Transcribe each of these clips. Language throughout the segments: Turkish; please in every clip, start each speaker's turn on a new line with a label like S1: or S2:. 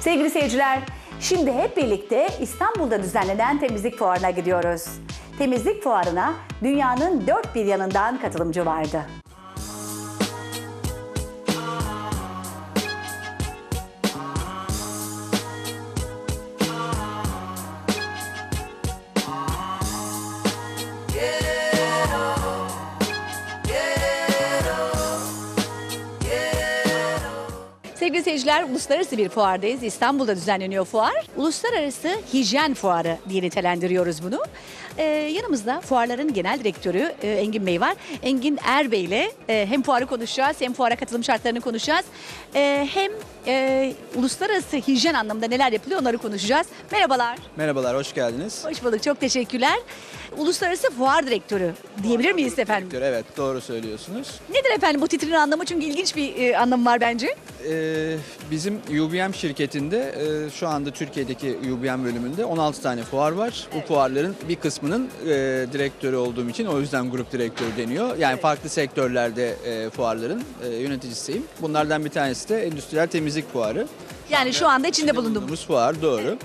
S1: Sevgili seyirciler, şimdi hep birlikte İstanbul'da düzenlenen temizlik fuarına gidiyoruz. Temizlik fuarına dünyanın dört bir yanından katılımcı vardı. Sevgili seyirciler, uluslararası bir fuardayız. İstanbul'da düzenleniyor fuar. Uluslararası Hijyen Fuarı diye nitelendiriyoruz bunu. Ee, yanımızda fuarların genel direktörü e, Engin Bey var. Engin Er Bey ile e, hem fuarı konuşacağız hem fuara katılım şartlarını konuşacağız. E, hem e, uluslararası hijyen anlamında neler yapılıyor onları konuşacağız. Merhabalar.
S2: Merhabalar, hoş geldiniz.
S1: Hoş bulduk. Çok teşekkürler. Uluslararası Fuar Direktörü diyebilir miyiz efendim?
S2: Evet, doğru söylüyorsunuz.
S1: Nedir efendim bu titrin anlamı? Çünkü ilginç bir e, anlamı var bence.
S2: Ee, bizim UBM şirketinde e, şu anda Türkiye'deki UBM bölümünde 16 tane fuar var. Bu fuarların bir kısmının e, direktörü olduğum için o yüzden grup direktörü deniyor. Yani farklı sektörlerde e, fuarların e, yöneticisiyim. Bunlardan bir tanesi de endüstriyel temizlik fuarı.
S1: Yani şu anda içinde bulunduğumuz.
S2: Bulunduğumuz fuar, doğru.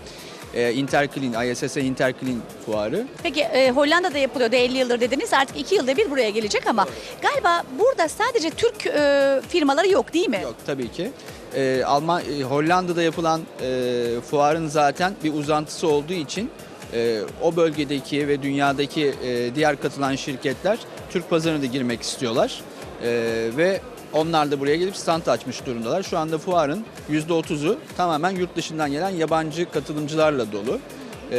S2: E, Interclean, ISS'e Interclean fuarı.
S1: Peki e, Hollanda'da yapılıyordu 50 yıldır dediniz. Artık 2 yılda bir buraya gelecek ama galiba burada sadece Türk e, firmaları yok değil mi?
S2: Yok tabii ki. Ee, Alman e, Hollanda'da yapılan e, fuarın zaten bir uzantısı olduğu için e, o bölgedeki ve dünyadaki e, diğer katılan şirketler Türk pazarına da girmek istiyorlar. E, ve onlar da buraya gelip stand açmış durumdalar. Şu anda fuarın %30'u tamamen yurt dışından gelen yabancı katılımcılarla dolu. E,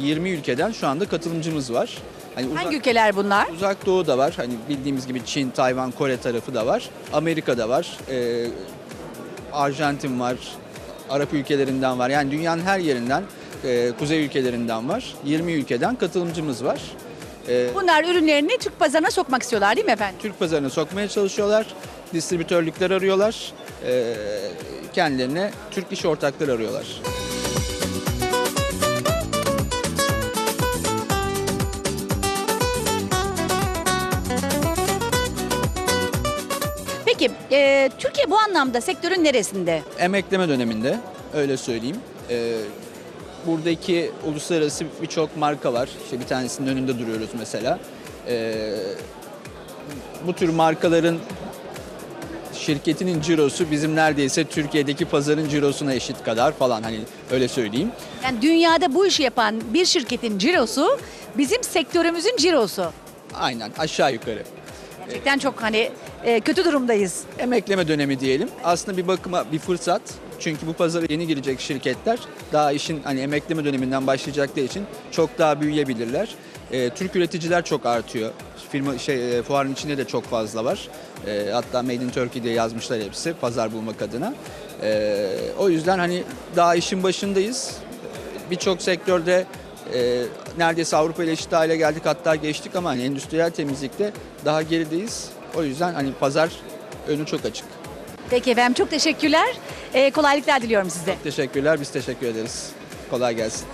S2: 20 ülkeden şu anda katılımcımız var. Hani uzak-
S1: Hangi ülkeler bunlar?
S2: Uzak Doğu da var. Hani bildiğimiz gibi Çin, Tayvan, Kore tarafı da var. Amerika'da var. Ee, Arjantin var. Arap ülkelerinden var. Yani dünyanın her yerinden, e, kuzey ülkelerinden var. 20 ülkeden katılımcımız var. Ee,
S1: Bunlar ürünlerini Türk pazarına sokmak istiyorlar değil mi efendim?
S2: Türk pazarına sokmaya çalışıyorlar. Distribütörlükler arıyorlar. Ee, kendilerine Türk iş ortakları arıyorlar.
S1: Peki e, Türkiye bu anlamda sektörün neresinde?
S2: emekleme döneminde öyle söyleyeyim. Ee, buradaki uluslararası birçok marka var. İşte bir tanesinin önünde duruyoruz mesela. Ee, bu tür markaların şirketinin cirosu bizim neredeyse Türkiye'deki pazarın cirosuna eşit kadar falan hani öyle söyleyeyim.
S1: Yani dünyada bu işi yapan bir şirketin cirosu bizim sektörümüzün cirosu.
S2: Aynen aşağı yukarı.
S1: Gerçekten çok hani e, kötü durumdayız.
S2: Emekleme dönemi diyelim. Aslında bir bakıma bir fırsat. Çünkü bu pazara yeni girecek şirketler daha işin hani emekleme döneminden başlayacakları için çok daha büyüyebilirler. Ee, Türk üreticiler çok artıyor. Firma şey e, fuarın içinde de çok fazla var. Ee, hatta Made in Turkey diye yazmışlar hepsi pazar bulmak adına. Ee, o yüzden hani daha işin başındayız. Birçok sektörde e, neredeyse Avrupa ile eşit hale geldik hatta geçtik ama hani endüstriyel temizlikte daha gerideyiz. O yüzden hani pazar önü çok açık.
S1: Peki efendim çok teşekkürler. E, kolaylıklar diliyorum size.
S2: Teşekkürler, biz teşekkür ederiz. Kolay gelsin.